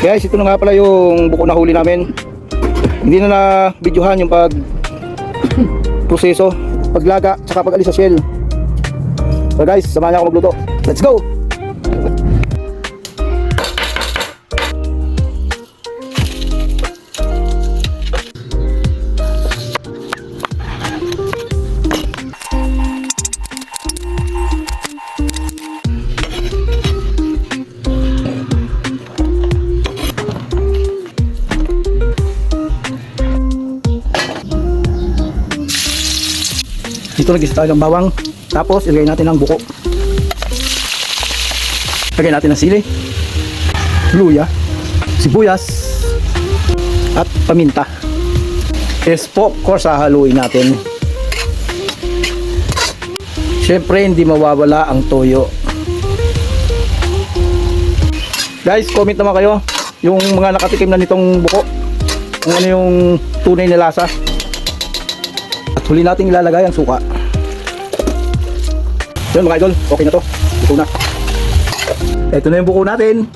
Guys, ito na nga pala yung buko na huli namin. Hindi na na videohan yung pag proseso, paglaga, tsaka pag alis sa shell. So guys, samahan niyo ako magluto. Let's go! Dito nag-isa tayo ng bawang. Tapos ilagay natin ang buko. Lagay natin ng sili. Luya. Sibuyas. At paminta. Yes po, of course, hahaluin natin. Siyempre, hindi mawawala ang toyo. Guys, comment naman kayo yung mga nakatikim na nitong buko. Kung ano yung tunay na lasa. Huli natin ilalagay ang suka. Yun mga idol, okay na to. Ito na. Ito na yung buko natin.